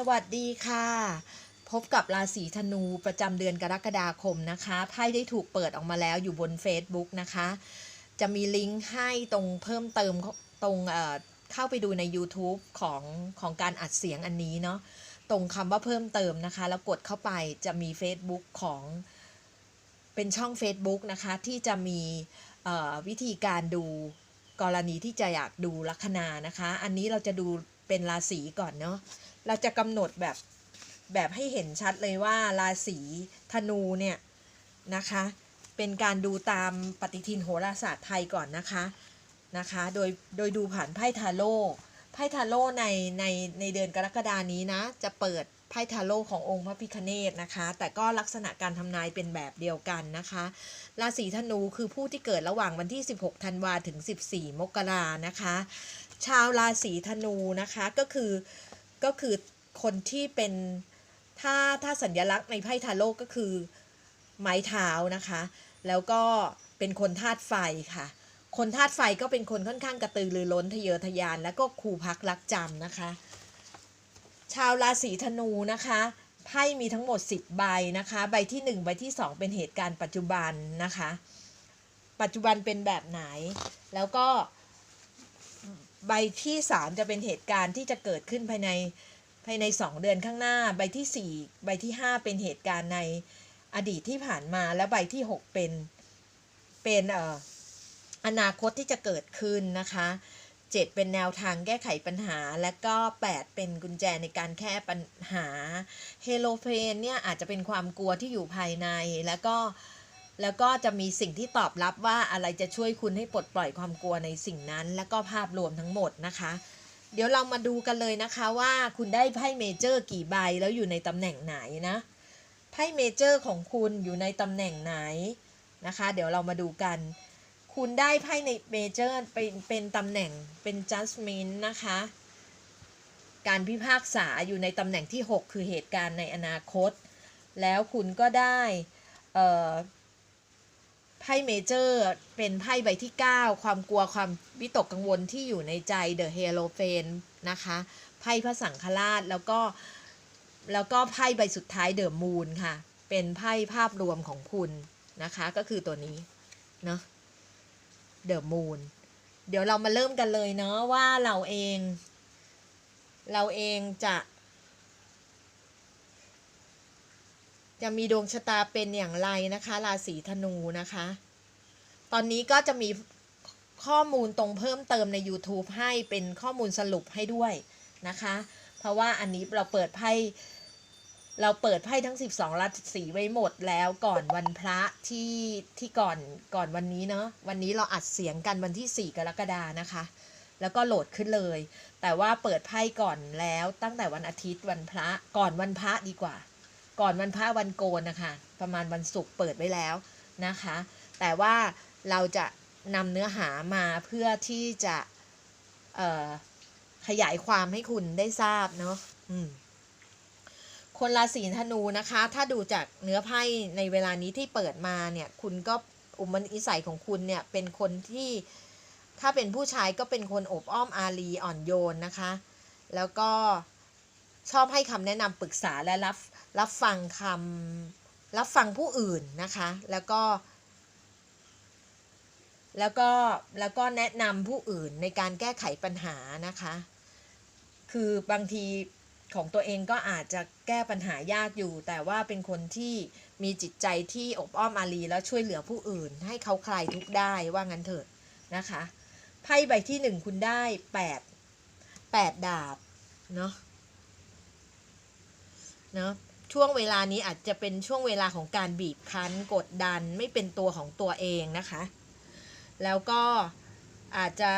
สวัสดีค่ะ พบกับราศีธนูประจำเดือนกรกฎาคมนะคะไพ่ได้ถูกเปิดออกมาแล้วอยู่บน Facebook นะคะ จะมีลิงก์ให้ตรงเพิ่มเติมตรงเเข้าไปดูใน YouTube ของของการอัดเสียงอันนี้เนาะตรงคำว่าเพิ่มเติมนะคะ แล้วกดเข้าไปจะมี Facebook ของเป็นช่อง Facebook นะคะ ที่จะมีวิธีการดูกรณีที่จะอยากดูลัคนานะคะ อันนี้เราจะดูเป็นราศีก่อนเนาะ เราจะกำหนดแบบแบบให้เห็นชัดเลยว่าราศีธนูเนี่ยนะคะ เป็นการดูตามปฏิทินโหราศาสตร์ไทยก่อนนะคะนะคะ โดยโดยดูผ่านไพ่ทาโร่ไพ่ทาโร่ในในในเดือนกรกฎานี้นะ จะเปิดไพ่ทาโร่ขององค์พระพิคเนตนะคะ แต่ก็ลักษณะการทำนายเป็นแบบเดียวกันนะคะ ราศีธนูคือผู้ที่เกิดระหว่างวันที่ 16 ธันวาถึง 14 มกรานะคะ ชาวราศีธนูนะคะก็คือ ก็คือคนที่เป็นถ้าถ้าสัญลักษณ์ในไพ่ทาโร่ก็คือไม้เท้านะคะ แล้วก็เป็นคนธาตุไฟค่ะ คนธาตุไฟก็เป็นคนค่อนข้างกระตือรือร้นทะเยอทะยาน แล้วก็คู่พักรักจำนะคะ ชาวราศีธนูนะคะไพ่มีทั้งหมด 10 ใบนะคะ ใบที่ 1 ใบที่ 2 เป็นเหตุการณ์ปัจจุบันนะคะ ปัจจุบันเป็นแบบไหน แล้วก็ ใบที่ 3 จะเป็นเหตุการณ์ที่จะเกิดขึ้นภายในภายใน 2 เดือนข้างหน้า ใบที่ 4 ใบที่ 5 เป็นเหตุการณ์ในอดีตที่ผ่านมาและใบที่ 6 เป็นเป็นเอ่ออนาคตที่จะเกิดขึ้นนะคะ 7 เป็นแนวทางแก้ไขปัญหา และก็ 8 เป็นกุญแจในการแก้ปัญหาเฮโลเพนเนี่ยอาจจะเป็นความกลัวที่อยู่ภายในแล้วก็ แล้วก็จะมีสิ่งที่ตอบรับว่าอะไรจะช่วยคุณให้ปลดปล่อยความกลัวในสิ่งนั้น แล้วก็ภาพรวมทั้งหมดนะคะ เดี๋ยวเรามาดูกันเลยนะคะว่าคุณได้ไพ่เมเจอร์กี่ใบแล้วอยู่ในตำแหน่งไหนนะไพ่เมเจอร์ของคุณอยู่ในตำแหน่งไหนนะคะ เดี๋ยวเรามาดูกัน คุณได้ไพ่ในเมเจอร์เป็นเป็นตำแหน่งเป็น judgment นะคะการพิพากษาอยู่ในตำแหน่งที่ 6 คือเหตุการณ์ในอนาคต แล้วคุณก็ได้อ่อ ไพ่เมเจอร์เป็นไพ่ใบที่ 9 ความกลัวความวิตกกังวลที่อยู่ในใจ The h e r o p h a n นะคะไพ่พระสังฆราชแล้วก็แล้วก็ไพ่ใบสุดท้ายเดอะมูนค่ะ เป็นไพ่ภาพรวมของคุณนะคะ ก็คือตัวนี้เนาะเดอะมูนเดี๋ยวเรามาเริ่มกันเลยเนาะว่าเราเอง เราเองจะ จะมีดวงชะตาเป็นอย่างไรนะคะ ราศีธนูนะคะ ตอนนี้ก็จะมีข้อมูลตรงเพิ่มเติมใน YouTube ให้เป็นข้อมูลสรุปให้ด้วยนะคะ เพราะว่าอันนี้เราเปิดไพ่เราเปิดไพ่ทั้ง 12 ราศีไว้หมดแล้วก่อนวันพระที่ที่ก่อนก่อนวันนี้เนาะวันนี้เราอัดเสียงกันวันที่ 4 กรกฎานะคะ แล้วก็โหลดขึ้นเลย แต่ว่าเปิดไพ่ก่อนแล้วตั้งแต่วันอาทิตย์วันพระก่อนวันพระดีกว่า ก่อนวันพระวันโกนนะคะ ประมาณวันศุกร์เปิดไว้แล้วนะคะ แต่ว่าเราจะนำเนื้อหามาเพื่อที่จะขยายความให้คุณได้ทราบเนาะคนราศีธนูนะคะ ถ้าดูจากเนื้อไพ่ในเวลานี้ที่เปิดมาเนี่ย คุณก็อุมนิสัยของคุณเนี่ย เป็นคนที่ถ้าเป็นผู้ชายก็เป็นคนอบอ้อมอารีอ่อนโยนนะคะ แล้วก็ชอบให้คำแนะนำปรึกษาและรับ รับฟังคำรับฟังผู้อื่นนะคะ แล้วก็ แล้วก็ แล้วก็แนะนำผู้อื่นในการแก้ไขปัญหานะคะ คือบางทีของตัวเองก็อาจจะแก้ปัญหายากอยู่ แต่ว่าเป็นคนที่มีจิตใจที่อบอ้อมอารีแล้วช่วยเหลือผู้อื่น ให้เขาคลายทุกข์ได้ว่างั้นเถิดนะคะไพ่ใบที่หนึ่งคุณได้แปดแปดดาบเนาะเนาะ ช่วงเวลานี้อาจจะเป็นช่วงเวลาของการบีบคั้น กดดันไม่เป็นตัวของตัวเองนะคะ แล้วก็อาจจะ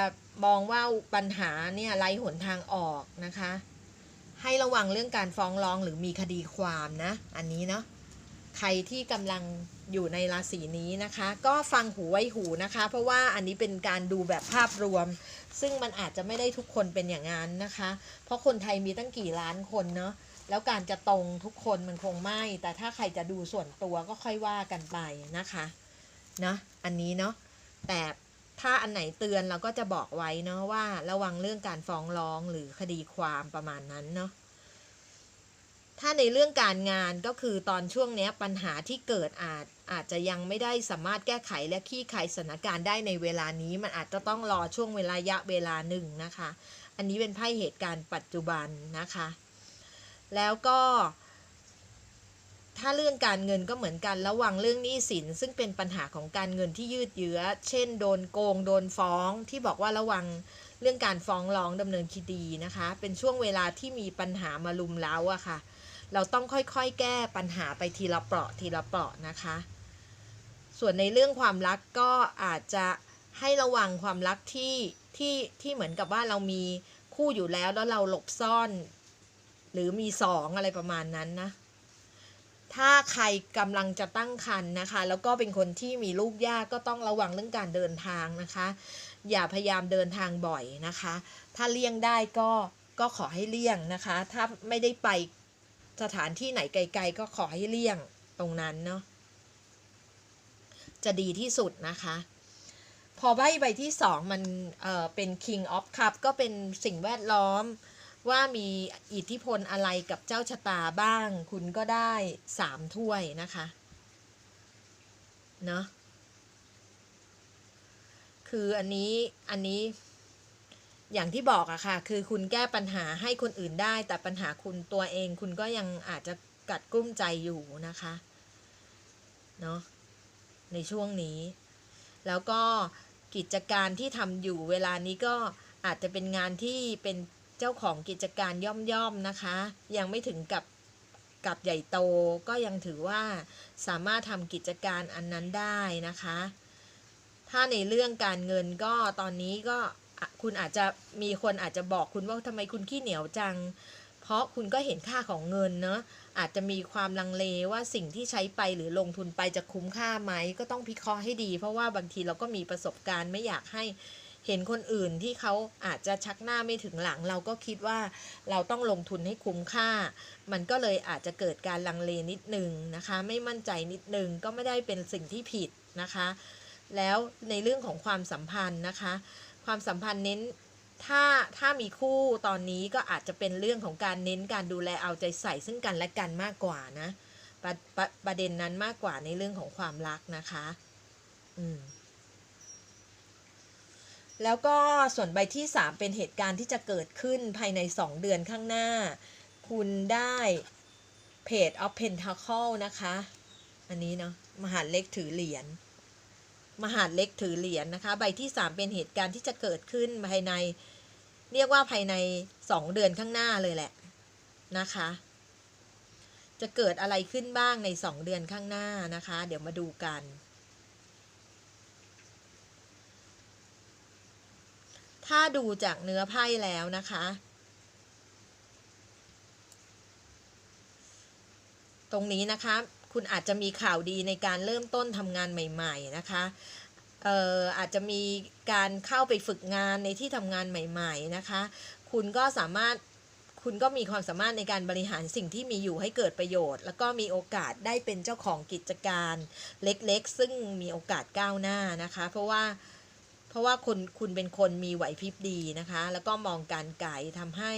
มองว่าปัญหาเนี่ยไร้หนทางออกนะคะ ให้ระวังเรื่องการฟ้องร้องหรือมีคดีความนะ อันนี้เนาะใครที่กำลังอยู่ในราศีนี้นะคะ ก็ฟังหูไว้หูนะคะ เพราะว่าอันนี้เป็นการดูแบบภาพรวม ซึ่งมันอาจจะไม่ได้ทุกคนเป็นอย่างนั้นนะคะ เพราะคนไทยมีตั้งกี่ล้านคนเนาะ แล้วการจะตรงทุกคนมันคงไม่ แต่ถ้าใครจะดูส่วนตัวก็ค่อยว่ากันไปนะคะเนะอันนี้เนาะแต่ถ้าอันไหนเตือนเราก็จะบอกไว้เนาะว่าระวังเรื่องการฟ้องร้องหรือคดีความประมาณนั้นเนาะถ้าในเรื่องการงานก็คือตอนช่วงนี้ปัญหาที่เกิดอาจอาจจะยังไม่ได้สามารถแก้ไขและคลี่คลายสถานการณ์ได้ในเวลานี้ มันอาจจะต้องรอช่วงเวลายะเวลาหนึ่งนะคะ อันนี้เป็นไพ่เหตุการณ์ปัจจุบันนะคะ แล้วก็ถ้าเรื่องการเงินก็เหมือนกันระวังเรื่องหนี้สิน ซึ่งเป็นปัญหาของการเงินที่ยืดเยื้อ เช่น โดนโกง โดนฟ้อง ที่บอกว่าระวังเรื่องการฟ้องร้องดำเนินคดีนะคะ เป็นช่วงเวลาที่มีปัญหามาลุมเล้าอะค่ะ เราต้องค่อยๆ แก้ปัญหาไปทีละเปราะทีละเปราะนะคะ ส่วนในเรื่องความรักก็อาจจะให้ระวังความรักที่ที่ที่เหมือนกับว่าเรามีคู่อยู่แล้วแล้วเราหลบซ่อน หรือมีสองอะไรประมาณนั้นนะ ถ้าใครกำลังจะตั้งครรภ์นะคะ แล้วก็เป็นคนที่มีลูกยากก็ต้องระวังเรื่องการเดินทางนะคะ อย่าพยายามเดินทางบ่อยนะคะ ถ้าเลี่ยงได้ก็ก็ขอให้เลี่ยงนะคะ ถ้าไม่ได้ไปสถานที่ไหนไกล ๆ ก็ขอให้เลี่ยงตรงนั้นเนาะจะดีที่สุดนะคะ พอใบใบที่สองมันเอ่อเป็น King of Cup ก็เป็นสิ่งแวดล้อม ว่ามีอิทธิพลอะไรกับเจ้าชะตาบ้าง คุณก็ได้สามถ้วยนะคะ เนาะคืออันนี้อันนี้อย่างที่บอกอะค่ะ คือคุณแก้ปัญหาให้คนอื่นได้ แต่ปัญหาคุณตัวเองคุณก็ยังอาจจะกัดกุ้มใจอยู่นะคะ เนาะในช่วงนี้ แล้วก็กิจการที่ทำอยู่เวลานี้ก็อาจจะเป็นงานที่เป็น เจ้าของกิจการย่อมๆนะคะ ยังไม่ถึงกับกับใหญ่โตก็ยังถือว่าสามารถทำกิจการอันนั้นได้นะคะ ถ้าในเรื่องการเงินก็ตอนนี้ก็คุณอาจจะมีคนอาจจะบอกคุณว่าทำไมคุณขี้เหนียวจัง เพราะคุณก็เห็นค่าของเงินเนอะอาจจะมีความลังเลว่าสิ่งที่ใช้ไปหรือลงทุนไปจะคุ้มค่าไหม ก็ต้องพิเคราะห์ให้ดี เพราะว่าบางทีเราก็มีประสบการณ์ไม่อยากให้ เห็นคนอื่นที่เขาอาจจะชักหน้าไม่ถึงหลัง เราก็คิดว่าเราต้องลงทุนให้คุ้มค่า มันก็เลยอาจจะเกิดการลังเลนิดนึงนะคะ ไม่มั่นใจนิดนึงก็ไม่ได้เป็นสิ่งที่ผิดนะคะ แล้วในเรื่องของความสัมพันธ์นะคะ ความสัมพันธ์เน้นถ้าถ้ามีคู่ตอนนี้ก็อาจจะเป็นเรื่องของการเน้นการดูแลเอาใจใส่ซึ่งกันและกันมากกว่านะประประประเด็นนั้นมากกว่าในเรื่องของความรักนะคะ อืม แล้วก็ส่วนใบที่ 3 เป็นเหตุการณ์ที่จะเกิดขึ้นภายใน 2 เดือนข้างหน้า คุณได้เพจ of Pentacle นะคะ อันนี้เนาะมหาเล็กถือเหรียญมหาเล็กถือเหรียญนะคะ ใบที่ 3 เป็นเหตุการณ์ที่จะเกิดขึ้นภายใน เรียกว่าภายใน 2 เดือนข้างหน้าเลยแหละนะคะ จะเกิดอะไรขึ้นบ้างใน 2 เดือนข้างหน้านะคะ เดี๋ยวมาดูกัน ถ้าดูจากเนื้อไพ่แล้วนะคะ ตรงนี้นะคะ คุณอาจจะมีข่าวดีในการเริ่มต้นทำงานใหม่ ๆ นะคะเอ่ออาจจะมีการเข้าไปฝึกงานในที่ทำงานใหม่ ๆ นะคะ คุณก็สามารถคุณก็มีความสามารถในการบริหารสิ่งที่มีอยู่ให้เกิดประโยชน์ แล้วก็มีโอกาสได้เป็นเจ้าของกิจการเล็กๆ ซึ่งมีโอกาสก้าวหน้านะคะ เพราะว่า เพราะว่าคุณคุณเป็นคนมีไหวพริบดีนะคะ แล้วก็มองการไกลทำให้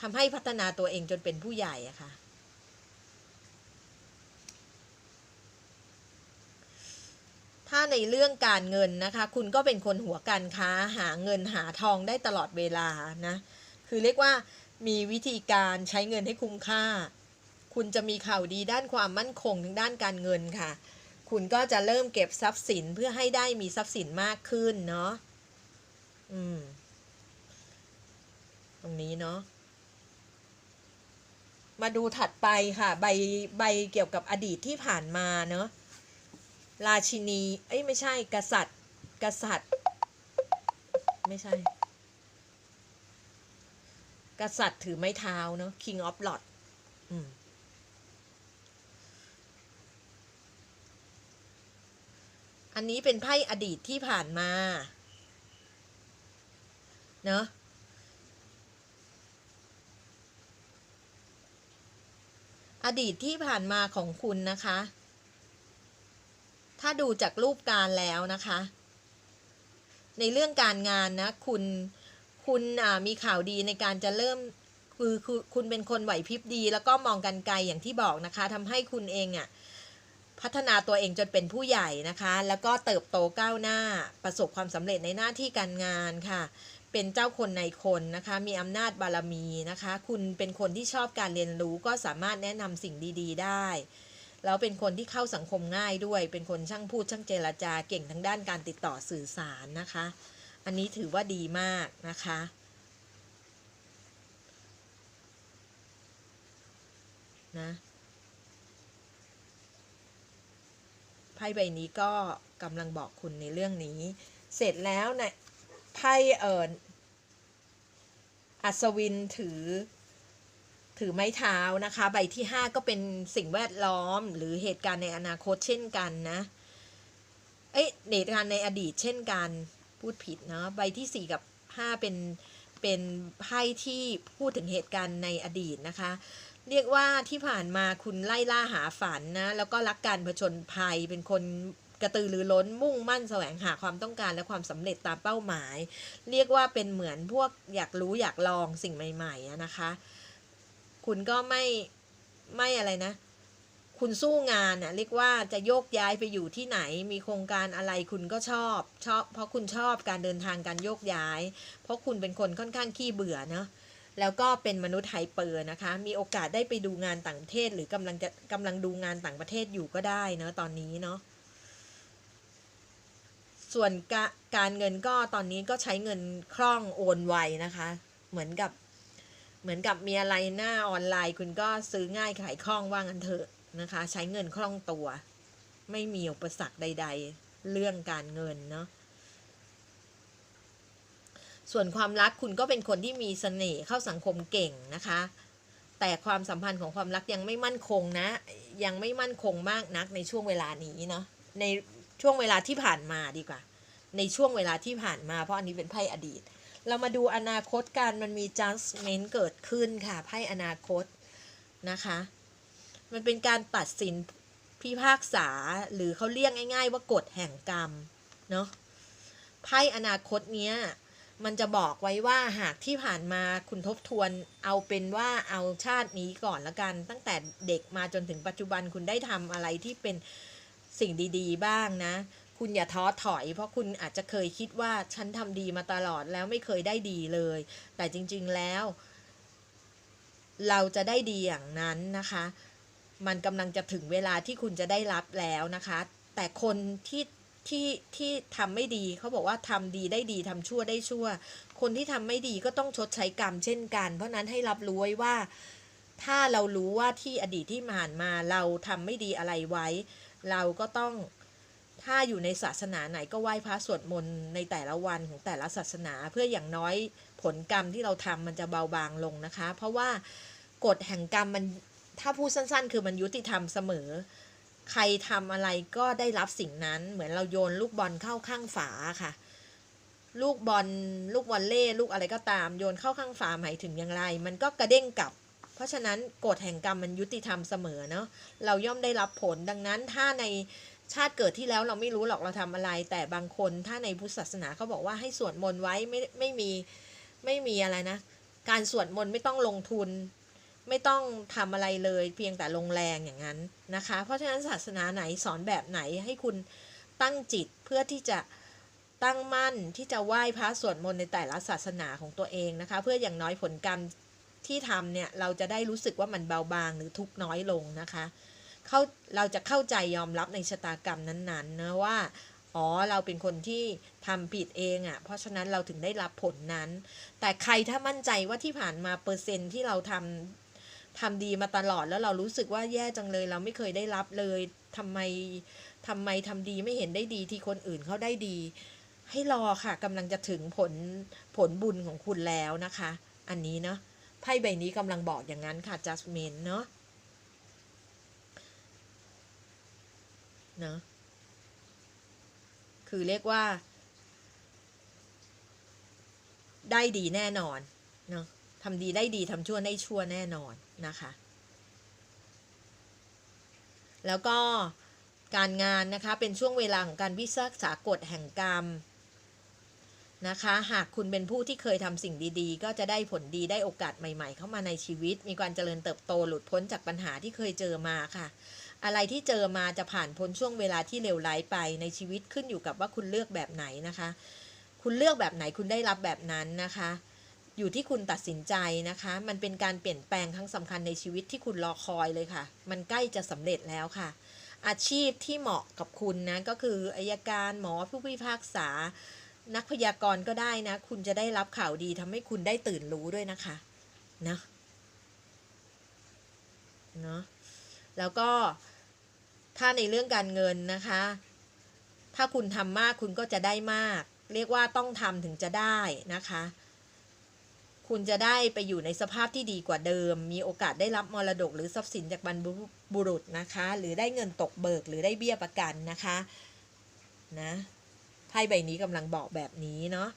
ทำให้พัฒนาตัวเองจนเป็นผู้ใหญ่อะค่ะ ถ้าในเรื่องการเงินนะคะ คุณก็เป็นคนหัวการค้าหาเงินหาทองได้ตลอดเวลานะ คือเรียกว่ามีวิธีการใช้เงินให้คุ้มค่า คุณจะมีข่าวดีด้านความมั่นคงทางด้านการเงินค่ะ คุณก็จะเริ่มเก็บทรัพย์สินเพื่อให้ได้มีทรัพย์สินมากขึ้นเนาะอืม ตรงนี้เนาะมาดูถัดไปค่ะ ใบใบเกี่ยวกับอดีตที่ผ่านมาเนาะราชินี เอ้ยไม่ใช่ กษัตริย์ กษัตริย์ ไม่ใช่ กษัตริย์ถือไม้เท้าเนาะ King of l o t อืม อันนี้เป็นไพ่อดีตที่ผ่านมา เนาะอดีตที่ผ่านมาของคุณนะคะ ถ้าดูจากรูปการแล้วนะคะ ในเรื่องการงานนะ คุณ คุณมีข่าวดีในการจะเริ่มคือคือคุณเป็นคนไหวพริบดี แล้วก็มองกันไกลอย่างที่บอกนะคะทำให้คุณเองอะ พัฒนาตัวเองจนเป็นผู้ใหญ่นะคะ แล้วก็เติบโตก้าวหน้าประสบความสำเร็จในหน้าที่การงานค่ะ เป็นเจ้าคนในคนนะคะ มีอำนาจบารมีนะคะ คุณเป็นคนที่ชอบการเรียนรู้ก็สามารถแนะนำสิ่งดี ๆ ได้แล้วเป็นคนที่เข้าสังคมง่ายด้วย เป็นคนช่างพูดช่างเจรจาเก่งทั้งด้านการติดต่อสื่อสารนะคะ อันนี้ถือว่าดีมากนะคะ นะ ไพ่ใบนี้ก็กำลังบอกคุณในเรื่องนี้ เสร็จแล้วเนะี่ยไพ่เอิอัศวินถือ ถือไม้เท้านะคะ ใบที่ 5 ก็เป็นสิ่งแวดล้อมหรือเหตุการณ์ในอนาคตเช่นกันนะเอ้ยเหตุการณ์ในอดีตเช่นกันพูดผิดเนาะใบที่ 4 กับ 5 เป็นเป็นไพ่ที่พูดถึงเหตุการณ์ในอดีตนะคะ เรียกว่าที่ผ่านมาคุณไล่ล่าหาฝันนะ แล้วก็รักการผจญภัยเป็นคนกระตือรือร้นมุ่งมั่นแสวงหาความต้องการและความสำเร็จตามเป้าหมาย เรียกว่าเป็นเหมือนพวกอยากรู้อยากลองสิ่งใหม่ๆนะคะ คุณก็ไม่ไม่อะไรนะ คุณสู้งานนะเรียกว่าจะโยกย้ายไปอยู่ที่ไหน มีโครงการอะไรคุณก็ชอบชอบ เพราะคุณชอบการเดินทางการโยกย้าย เพราะคุณเป็นคนค่อนข้างขี้เบื่อเนาะ แล้วก็เป็นมนุษย์ไฮเปอร์นะคะ มีโอกาสได้ไปดูงานต่างประเทศ หรือกำลังจะกำลังดูงานต่างประเทศอยู่ก็ได้เนาะตอนนี้เนาะส่วนกการเงินก็ตอนนี้ก็ใช้เงินคล่องโอนไวนะคะ เหมือนกับเหมือนกับมีอะไรหน้าออนไลน์ คุณก็ซื้อง่ายขายคล่องว่างันเถอะนะคะ ใช้เงินคล่องตัว ไม่มีอุปสรรคใด ๆ เรื่องการเงินเนาะ ส่วนความรักคุณก็เป็นคนที่มีเสน่ห์เข้าสังคมเก่งนะคะ แต่ความสัมพันธ์ของความรักยังไม่มั่นคงนะ ยังไม่มั่นคงมากนักในช่วงเวลานี้เนาะในช่วงเวลาที่ผ่านมาดีกว่า ในช่วงเวลาที่ผ่านมาเพราะอันนี้เป็นไพ่อดีต เรามาดูอนาคตกันมันมี judgment เกิดขึ้นค่ะไพ่อนาคตนะคะ มันเป็นการตัดสินพิพากษาหรือเขาเรียกง่าย ๆ ว่ากฎแห่งกรรมเนาะไพ่อนาคตเนี้ย มันจะบอกไว้ว่าหากที่ผ่านมาคุณทบทวนเอาเป็นว่าเอาชาตินี้ก่อนละกัน ตั้งแต่เด็กมาจนถึงปัจจุบันคุณได้ทำอะไรที่เป็นสิ่งดีๆ บ้างนะ คุณอย่าท้อถอย เพราะคุณอาจจะเคยคิดว่าฉันทำดีมาตลอดแล้วไม่เคยได้ดีเลย แต่จริงๆแล้ว เราจะได้ดีอย่างนั้นนะคะ มันกำลังจะถึงเวลาที่คุณจะได้รับแล้วนะคะ แต่คนที่ ที่ที่ทำไม่ดีเขาบอกว่าทำดีได้ดีทำชั่วได้ชั่ว คนที่ทำไม่ดีก็ต้องชดใช้กรรมเช่นกัน เพราะนั้นให้รับรู้ไว้ว่า ถ้าเรารู้ว่าที่อดีตที่ผ่านมาเราทำไม่ดีอะไรไว้ เราก็ต้องถ้าอยู่ในศาสนาไหนก็ไหว้พระสวดมนต์ในแต่ละวันของแต่ละศาสนา เพื่ออย่างน้อยผลกรรมที่เราทำมันจะเบาบางลงนะคะ เพราะว่ากฎแห่งกรรมมันถ้าพูดสั้น ๆ คือมันยุติธรรมเสมอ ใครทำอะไรก็ได้รับสิ่งนั้น เหมือนเราโยนลูกบอลเข้าข้างฝาค่ะ ลูกบอลลูกวอลเล่ลูกอะไรก็ตาม โยนเข้าข้างฝาหมายถึงอย่างไร มันก็กระเด้งกลับ เพราะฉะนั้นกฎแห่งกรรมมันยุติธรรมเสมอเนาะเราย่อมได้รับผลดังนั้นถ้าในชาติเกิดที่แล้วเราไม่รู้หรอกเราทำอะไร แต่บางคนถ้าในพุทธศาสนาเขาบอกว่าให้สวดมนต์ไว้ไม่ไม่มีไม่มีอะไรนะ การสวดมนต์ไม่ต้องลงทุน ไม่ต้องทำอะไรเลยเพียงแต่ลงแรงอย่างนั้นนะคะ เพราะฉะนั้นศาสนาไหนสอนแบบไหนให้คุณตั้งจิตเพื่อที่จะตั้งมั่นที่จะไหว้พระสวดมนต์ในแต่ละศาสนาของตัวเองนะคะ เพื่ออย่างน้อยผลกรรมที่ทำเนี่ยเราจะได้รู้สึกว่ามันเบาบางหรือทุกน้อยลงนะคะเข้าเราจะเข้าใจยอมรับในชะตากรรมนั้นๆนะว่าอ๋อเราเป็นคนที่ทำผิดเองอะ่ะ เพราะฉะนั้นเราถึงได้รับผลนั้น แต่ใครถ้ามั่นใจว่าที่ผ่านมาเปอร์เซ็นต์ที่เราทำ ทำดีมาตลอดแล้วเรารู้สึกว่าแย่จังเลย เราไม่เคยได้รับเลยทำไมทำไมทำดีไม่เห็นได้ดีที่คนอื่นเขาได้ดี ให้รอค่ะกำลังจะถึงผลผลบุญของคุณแล้วนะคะ อันนี้เนาะไพ่ใบนี้กำลังบอกอย่างนั้นค่ะจัสมินเนาะเนาะคือเรียกว่า ได้ดีแน่นอนเนาะทำดีได้ดีทำชั่วได้ชั่วแน่นอน นะคะ แล้วก็การงานนะคะเป็นช่วงเวลาของการพิพากษากฎแห่งกรรมนะคะหากคุณเป็นผู้ที่เคยทำสิ่งดีๆ ก็จะได้ผลดีได้โอกาสใหม่ๆ เข้ามาในชีวิต มีการเจริญเติบโตหลุดพ้นจากปัญหาที่เคยเจอมาค่ะ อะไรที่เจอมาจะผ่านพ้นช่วงเวลาที่เลวร้ายไปในชีวิตขึ้นอยู่กับว่าคุณเลือกแบบไหนนะคะ คุณเลือกแบบไหนคุณได้รับแบบนั้นนะคะ อยู่ที่คุณตัดสินใจนะคะ มันเป็นการเปลี่ยนแปลงครั้งสำคัญในชีวิตที่คุณรอคอยเลยค่ะ มันใกล้จะสำเร็จแล้วค่ะ อาชีพที่เหมาะกับคุณนะก็คืออายการหมอผู้พิพากษา นักพยากรณ์ก็ได้นะ คุณจะได้รับข่าวดีทำให้คุณได้ตื่นรู้ด้วยนะคะนะเนาะแล้วก็ถ้าในเรื่องการเงินนะคะ ถ้าคุณทำมากคุณก็จะได้มาก เรียกว่าต้องทำถึงจะได้นะคะ คุณจะได้ไปอยู่ในสภาพที่ดีกว่าเดิม มีโอกาสได้รับมรดกหรือทรัพย์สินจากบรรพบุรุษนะคะ หรือได้เงินตกเบิกหรือได้เบี้ยประกันนะคะนะไพ่ใบนี้กำลังบอกแบบนี้เนาะ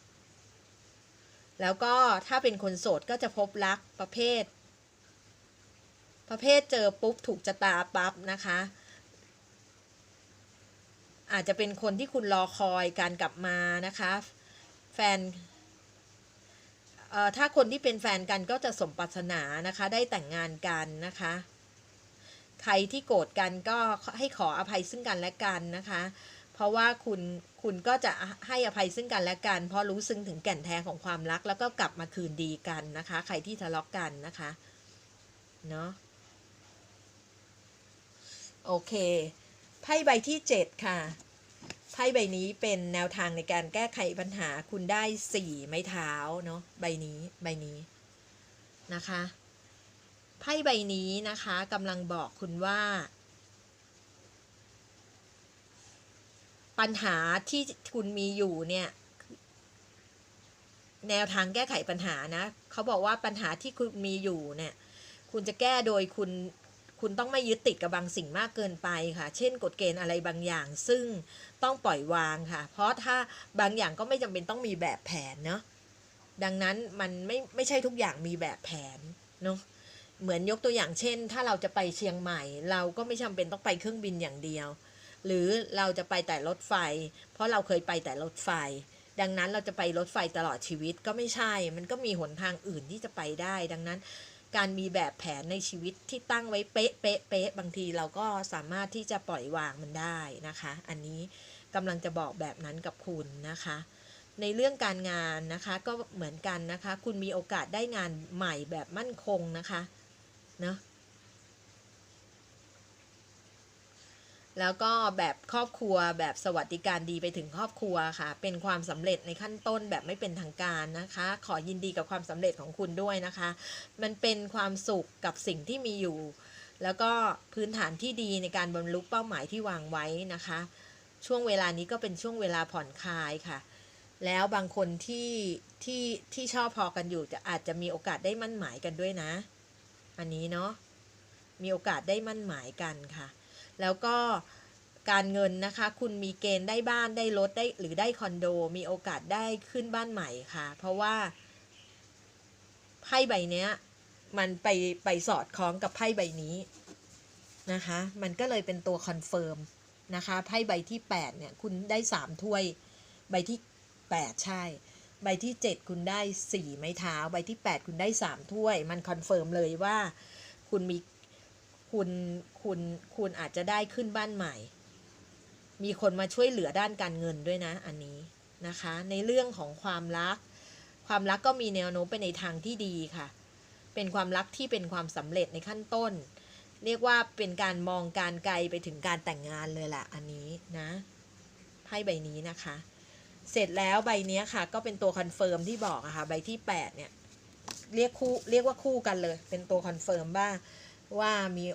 แล้วก็ถ้าเป็นคนโสดก็จะพบรักประเภท ประเภทเจอปุ๊บถูกชะตาปั๊บนะคะ อาจจะเป็นคนที่คุณรอคอยการกลับมานะคะ แฟน ถ้าคนที่เป็นแฟนกันก็จะสมปรารถนานะคะ ได้แต่งงานกันนะคะ ใครที่โกรธกันก็ให้ขออภัยซึ่งกันและกันนะคะ เพราะว่าคุณคุณก็จะให้อภัยซึ่งกันและกัน เพราะรู้ซึ้งถึงแก่นแท้ของความรัก แล้วก็กลับมาคืนดีกันนะคะ ใครที่ทะเลาะกกันนะคะเนาะโอเคไพ่ใบที่เจ็ดค่ะ ไพ่ใบนี้เป็นแนวทางในการแก้ไขปัญหาคุณได้สี่ไม้เท้าเนาะใบนี้ใบนี้นะคะไพ่ใบนี้นะคะกำลังบอกคุณว่า ปัญหาที่คุณมีอยู่เนี่ยแนวทางแก้ไขปัญหานะเขาบอกว่าปัญหาที่คุณมีอยู่เนี่ย คุณจะแก้โดยคุณ คุณต้องไม่ยึดติดกับบางสิ่งมากเกินไปค่ะ เช่น กฎเกณฑ์อะไรบางอย่าง ซึ่งต้องปล่อยวางค่ะ เพราะถ้าบางอย่างก็ไม่จำเป็นต้องมีแบบแผนเนาะ ดังนั้นมันไม่ไม่ใช่ทุกอย่างมีแบบแผนเนาะ เหมือนยกตัวอย่างเช่น ถ้าเราจะไปเชียงใหม่ เราก็ไม่จำเป็นต้องไปเครื่องบินอย่างเดียว หรือเราจะไปแต่รถไฟ เพราะเราเคยไปแต่รถไฟ ดังนั้นเราจะไปรถไฟตลอดชีวิตก็ไม่ใช่ มันก็มีหนทางอื่นที่จะไปได้ ดังนั้น การมีแบบแผนในชีวิตที่ตั้งไว้เป๊ะเป๊ะเป๊ะบางทีเราก็สามารถที่จะปล่อยวางมันได้นะคะ อันนี้กำลังจะบอกแบบนั้นกับคุณนะคะ ในเรื่องการงานนะคะก็เหมือนกันนะคะ คุณมีโอกาสได้งานใหม่แบบมั่นคงนะคะเนาะ แล้วก็แบบครอบครัวแบบสวัสดิการดีไปถึงครอบครัวค่ะ เป็นความสำเร็จในขั้นต้นแบบไม่เป็นทางการนะคะ ขอยินดีกับความสำเร็จของคุณด้วยนะคะ มันเป็นความสุขกับสิ่งที่มีอยู่ แล้วก็พื้นฐานที่ดีในการบรรลุเป้าหมายที่วางไว้นะคะ ช่วงเวลานี้ก็เป็นช่วงเวลาผ่อนคลายค่ะ แล้วบางคนที่ที่ที่ชอบพอกันอยู่จะอาจจะมีโอกาสได้มั่นหมายกันด้วยนะ อันนี้เนาะมีโอกาสได้มั่นหมายกันค่ะ แล้วก็การเงินนะคะ คุณมีเกณฑ์ได้บ้านได้รถได้หรือได้คอนโด มีโอกาสได้ขึ้นบ้านใหม่ค่ะ เพราะว่าไพ่ใบเนี้ย มันไปไปสอดคล้องกับไพ่ใบนี้นะคะ มันก็เลยเป็นตัวคอนเฟิร์มนะคะไพ่ใบที่ 8 เนี่ย คุณได้ 3 ถ้วย ใบที่ 8 ใช่ ใบที่ 7 คุณได้ 4 ไม้เท้า ใบที่ 8 คุณได้ 3 ถ้วย มันคอนเฟิร์มเลยว่า คุณมี คุณคุณคุณอาจจะได้ขึ้นบ้านใหม่ มีคนมาช่วยเหลือด้านการเงินด้วยนะอันนี้นะคะ ในเรื่องของความรัก ความรักก็มีแนวโน้มไปในทางที่ดีค่ะ เป็นความรักที่เป็นความสำเร็จในขั้นต้น เรียกว่าเป็นการมองการไกลไปถึงการแต่งงานเลยแหละอันนี้นะไพ่ใบนี้นะคะ เสร็จแล้วใบนี้ค่ะ ก็เป็นตัวคอนเฟิร์มที่บอกอะค่ะใบที่ 8 เนี่ยเรียกคู่เรียกว่าคู่กันเลย เป็นตัวคอนเฟิร์มว่า ว่ามี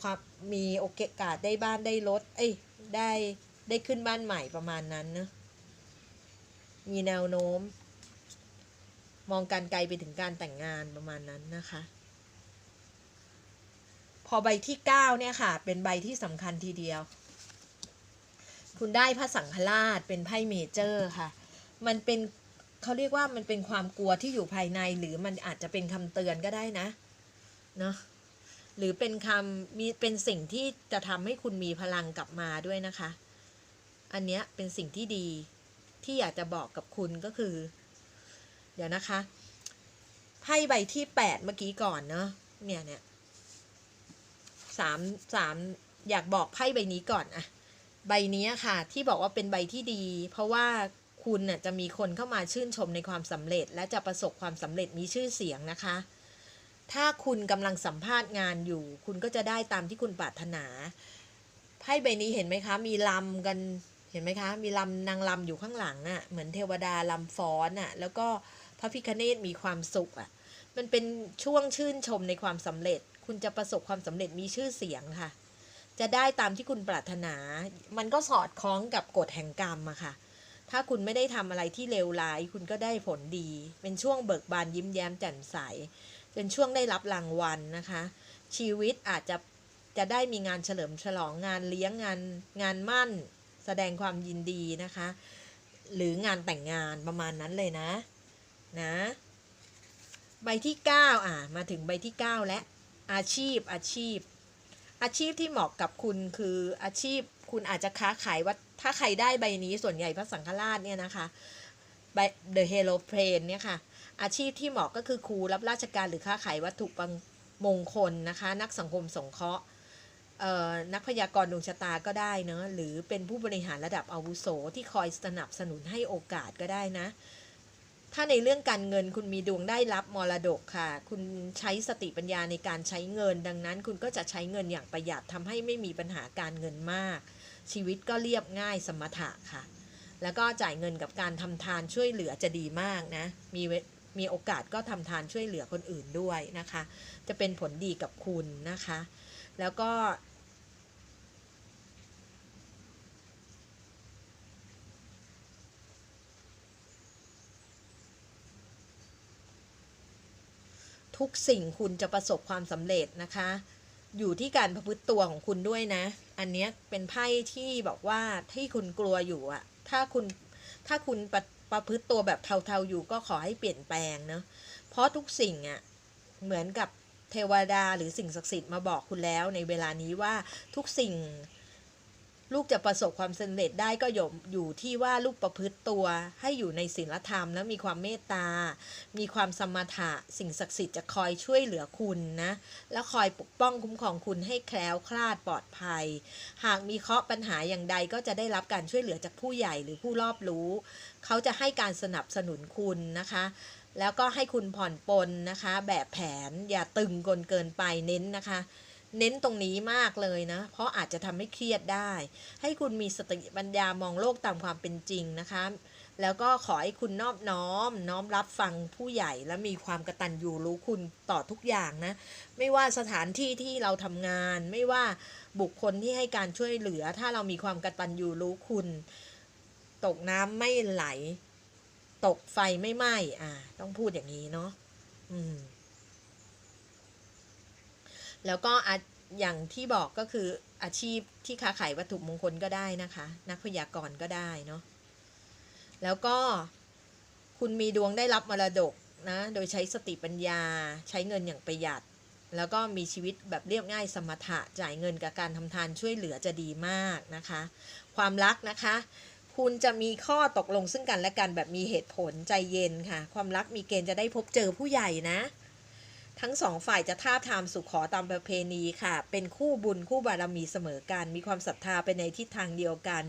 ความมีโอกาสได้บ้านได้รถเอ้ยได้ได้ขึ้นบ้านใหม่ประมาณนั้นนะมีแนวโน้ม มองการไกลไปถึงการแต่งงานประมาณนั้นนะคะ พอใบที่เก้าเนี่ยค่ะ เป็นใบที่สำคัญทีเดียว คุณได้พระสังฆราชเป็นไพ่เมเจอร์ค่ะ มันเป็นเขาเรียกว่ามันเป็นความกลัวที่อยู่ภายในหรือมันอาจจะเป็นคำเตือนก็ได้นะ เนาะ หรือเป็นคำมีเป็นสิ่งที่จะทำให้คุณมีพลังกลับมาด้วยนะคะ อันเนี้ยเป็นสิ่งที่ดีที่อยากจะบอกกับคุณก็คือ เดี๋ยวนะคะไพ่ใบที่แปดเมื่อกี้ก่อนเนาะเนี่ยเนี่ยสามสามอยากบอกไพ่ใบนี้ก่อนอะใบนี้ค่ะ ที่บอกว่าเป็นใบที่ดี เพราะว่าคุณน่ะจะมีคนเข้ามาชื่นชมในความสำเร็จ และจะประสบความสำเร็จมีชื่อเสียงนะคะ ถ้าคุณกำลังสัมภาษณ์งานอยู่ คุณก็จะได้ตามที่คุณปรารถนาไพ่ใบนี้เห็นไหมคะ มีลำกันเห็นไหมคะ มีลำนางลำอยู่ข้างหลังอะ่ะ เหมือนเทวดาลำฟ้อนอะ่ะ แล้วก็พระพิคเนตมีความสุขอะ่ะ มันเป็นช่วงชื่นชมในความสำเร็จ คุณจะประสบความสำเร็จมีชื่อเสียงค่ะ จะได้ตามที่คุณปรารถนา มันก็สอดคล้องกับกฎแห่งกรรมอะค่ะ ถ้าคุณไม่ได้ทำอะไรที่เลวร้าย คุณก็ได้ผลดี เป็นช่วงเบิกบานยิ้มแย้มแจ่มใส เป็นช่วงได้รับรางวัลนะคะ ชีวิตอาจจะจะได้มีงานเฉลิมฉลองงานเลี้ยงงานงานมั่น แสดงความยินดีนะคะ หรืองานแต่งงานประมาณนั้นเลยนะนะใบที่ 9 อะ มาถึงใบที่ 9 และอาชีพอาชีพ อาชีพที่เหมาะกับคุณคืออาชีพคุณอาจจะค้าขายว่าถ้าใครได้ใบนี้ส่วนใหญ่พระสังฆราชเนี่ยนะคะใบ The Halo Plane เนี่ยค่ะ อาชีพที่เหมาะก็คือครูรับราชการหรือค้าขายวัตถุบางมงคลนะคะ นักสังคมสงเคราะห์นักพยากรณ์ดวงชะตาก็ได้เนอะหรือเป็นผู้บริหารระดับอาวุโสที่คอยสนับสนุนให้โอกาสก็ได้นะ ถ้าในเรื่องการเงินคุณมีดวงได้รับมรดกค่ะ คุณใช้สติปัญญาในการใช้เงิน ดังนั้นคุณก็จะใช้เงินอย่างประหยัดทำให้ไม่มีปัญหาการเงินมาก ชีวิตก็เรียบง่ายสมถะค่ะ แล้วก็จ่ายเงินกับการทำทานช่วยเหลือจะดีมากนะ มี มีโอกาสก็ทำทานช่วยเหลือคนอื่นด้วยนะคะ จะเป็นผลดีกับคุณนะคะ แล้วก็ทุกสิ่งคุณจะประสบความสำเร็จนะคะ อยู่ที่การประพฤติตัวของคุณด้วยนะ อันนี้เป็นไพ่ที่บอกว่าที่คุณกลัวอยู่อะถ้าคุณถ้าคุณ ประพฤติตัวแบบเทาๆอยู่ก็ขอให้เปลี่ยนแปลงเนาะเพราะทุกสิ่งอะเหมือนกับเทวดาหรือสิ่งศักดิ์สิทธิ์มาบอกคุณแล้วในเวลานี้ว่าทุกสิ่ง ลูกจะประสบความสำเร็จได้ก็อยู่อยู่ที่ว่าลูกประพฤติตัวให้อยู่ในศีลธรรมแล้วมีความเมตตา มีความสมถะสิ่งศักดิ์สิทธิ์จะคอยช่วยเหลือคุณนะ แล้วคอยปกป้องคุ้มครองคุณให้แคล้วคลาดปลอดภัย หากมีเคราะห์ปัญหาอย่างใดก็จะได้รับการช่วยเหลือจากผู้ใหญ่หรือผู้รอบรู้ เขาจะให้การสนับสนุนคุณนะคะแล้วก็ให้คุณผ่อนปลนนะคะ แบบแผนอย่าตึงกนเกินไปเน้นนะคะ เน้นตรงนี้มากเลยนะ เพราะอาจจะทำให้เครียดได้ ให้คุณมีสติปัญญามองโลกตามความเป็นจริงนะคะ แล้วก็ขอให้คุณนอบน้อม น้อมรับฟังผู้ใหญ่และมีความกระตัญญูรู้คุณต่อทุกอย่างนะ ไม่ว่าสถานที่ที่เราทำงาน ไม่ว่าบุคคลที่ให้การช่วยเหลือ ถ้าเรามีความกระตัญญูรู้คุณ ตกน้ำไม่ไหล ตกไฟไม่ไหม้อ่า ต้องพูดอย่างนี้เนาะอืม แล้วก็อย่างที่บอกก็คืออาชีพที่ค้าขายวัตถุมงคลก็ได้นะคะ นักพยากรณ์ก็ได้เนาะแล้วก็คุณมีดวงได้รับมรดกนะโดยใช้สติปัญญาใช้เงินอย่างประหยัด แล้วก็มีชีวิตแบบเรียบง่ายสมถะจ่ายเงินกับการทำทานช่วยเหลือจะดีมากนะคะ ความรักนะคะ คุณจะมีข้อตกลงซึ่งกันและกันแบบมีเหตุผลใจเย็นค่ะ ความรักมีเกณฑ์จะได้พบเจอผู้ใหญ่นะ ทั้งสองฝ่ายจะท่าทามสุขขอตามประเพณีค่ะ เป็นคู่บุญคู่บารมีเสมอกัน มีความศรัทธาไปในทิศทางเดียวกัน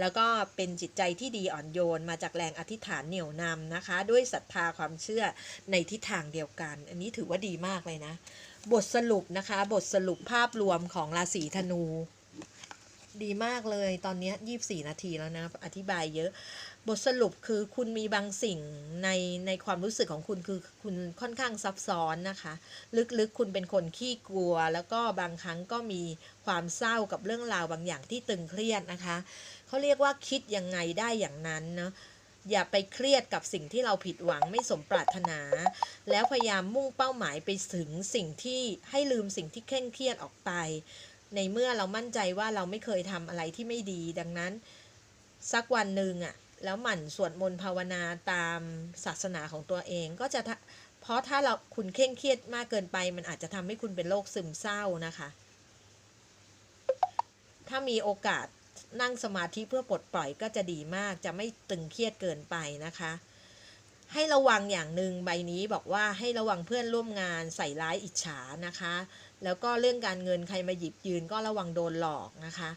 แล้วก็เป็นจิตใจที่ดีอ่อนโยน มาจากแรงอธิษฐานเหนี่ยวนำนะคะ ด้วยศรัทธาความเชื่อในทิศทางเดียวกัน อันนี้ถือว่าดีมากเลยนะ บทสรุปนะคะ บทสรุปภาพรวมของราศีธนู ดีมากเลยตอนนี้ยี่สี่นาทีแล้วนะ อธิบายเยอะ บทสรุปคือคุณมีบางสิ่งในในความรู้สึกของคุณคือคุณค่อนข้างซับซ้อนนะคะ ลึกๆ คุณเป็นคนขี้กลัว แล้วก็บางครั้งก็มีความเศร้ากับเรื่องราวบางอย่างที่ตึงเครียดนะคะเขาเรียกว่าคิดยังไงได้อย่างนั้นเนาะอย่าไปเครียดกับสิ่งที่เราผิดหวังไม่สมปรารถนา แล้วพยายามมุ่งเป้าหมายไปถึงสิ่งที่ให้ลืมสิ่งที่เคร่งเครียดออกไป ในเมื่อเรามั่นใจว่าเราไม่เคยทำอะไรที่ไม่ดี ดังนั้นสักวันหนึ่งอะ่ะแล้วหมั่นสวดมนต์ภาวนาตามศาสนาของตัวเองก็จะทเพราะถ้าเราคุณเคร่งเครียดมากเกินไป มันอาจจะทำให้คุณเป็นโรคซึมเศร้านะคะ ถ้ามีโอกาสนั่งสมาธิเพื่อปลดปล่อยก็จะดีมากจะไม่ตึงเครียดเกินไปนะคะ ให้ระวังอย่างหนึ่งใบนี้บอกว่าให้ระวังเพื่อนร่วมงานใส่ร้ายอิจฉานะคะ แล้วก็เรื่องการเงินใครมาหยิบยืนก็ระวังโดนหลอกนะคะ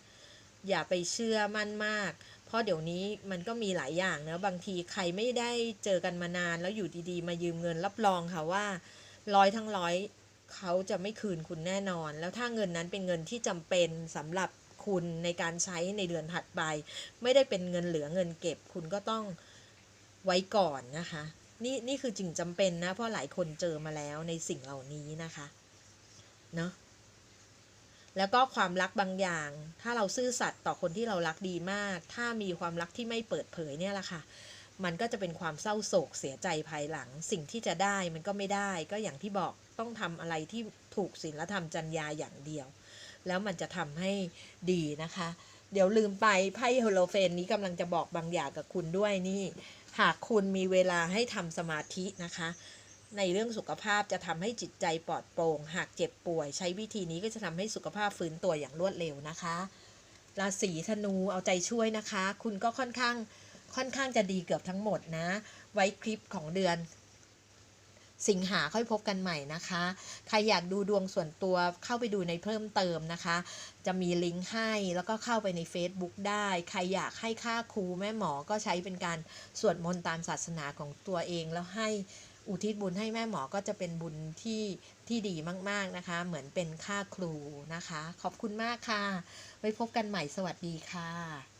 อย่าไปเชื่อมั่นมาก เพราะเดี๋ยวนี้มันก็มีหลายอย่างนะบางทีใครไม่ได้เจอกันมานาน แล้วอยู่ดีๆ มายืมเงินรับรองค่ะว่าร้อยทั้งร้อยเขาจะไม่คืนคุณแน่นอน แล้วถ้าเงินนั้นเป็นเงินที่จำเป็นสำหรับคุณในการใช้ในเดือนถัดไป ไม่ได้เป็นเงินเหลือเงินเก็บ คุณก็ต้อง ไว้ก่อนนะคะ นี่นี่คือจริงจำเป็นนะ เพราะหลายคนเจอมาแล้วในสิ่งเหล่านี้นะคะเนาะแล้วก็ความรักบางอย่าง ถ้าเราซื่อสัตย์ต่อคนที่เรารักดีมาก ถ้ามีความรักที่ไม่เปิดเผยเนี่ยแหละค่ะ มันก็จะเป็นความเศร้าโศกเสียใจภายหลัง สิ่งที่จะได้มันก็ไม่ได้ ก็อย่างที่บอกต้องทำอะไรที่ถูกศีลธรรมจรรยาอย่างเดียว แล้วมันจะทำให้ดีนะคะ เดี๋ยวลืมไปไพ่โฮโลเฟนนี้กำลังจะบอกบางอย่างกับคุณด้วยนี่ หากคุณมีเวลาให้ทำสมาธินะคะ ในเรื่องสุขภาพจะทำให้จิตใจปลอดโปร่ง หากเจ็บป่วย ใช้วิธีนี้ก็จะทำให้สุขภาพฟื้นตัวอย่างรวดเร็วนะคะ ราศีธนูเอาใจช่วยนะคะ คุณก็ค่อนข้างค่อนข้างจะดีเกือบทั้งหมดนะ ไว้คลิปของเดือน สิงหาค่อยพบกันใหม่นะคะ ใครอยากดูดวงส่วนตัวเข้าไปดูในเพิ่มเติมนะคะ จะมีลิงก์ให้แล้วก็เข้าไปใน Facebook ได้ ใครอยากให้ค่าครูแม่หมอก็ใช้เป็นการสวดมนต์ตามศาสนาของตัวเอง แล้วให้อุทิศบุญให้แม่หมอก็จะเป็นบุญที่ที่ดีมากๆนะคะ เหมือนเป็นค่าครูนะคะ ขอบคุณมากค่ะ ไว้พบกันใหม่สวัสดีค่ะ